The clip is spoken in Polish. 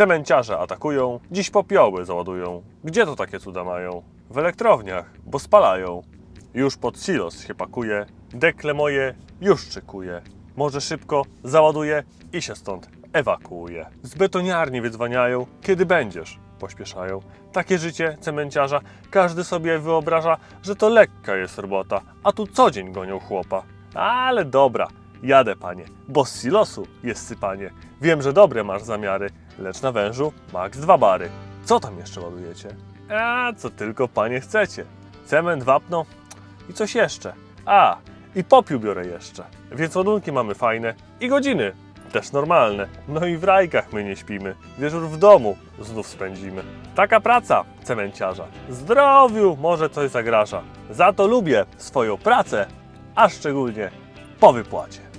Cemenciarze atakują, dziś popioły załadują. Gdzie to takie cuda mają? W elektrowniach, bo spalają. Już pod silos się pakuje, dekle moje już szykuje. Może szybko załaduje i się stąd ewakuuje. Z betoniarni wydzwaniają, kiedy będziesz, pośpieszają. Takie życie cemenciarza, każdy sobie wyobraża, że to lekka jest robota, a tu co dzień gonią chłopa. Ale dobra, jadę panie, bo z silosu jest sypanie. Wiem, że dobre masz zamiary, lecz na wężu max dwa bary. Co tam jeszcze ładujecie? A, co tylko panie chcecie. Cement, wapno i coś jeszcze. A, i popiół biorę jeszcze. Więc ładunki mamy fajne i godziny też normalne. No i w rajkach my nie śpimy. Wieczór w domu znów spędzimy. Taka praca cemenciarza. Zdrowiu może coś zagraża. Za to lubię swoją pracę, a szczególnie po wypłacie.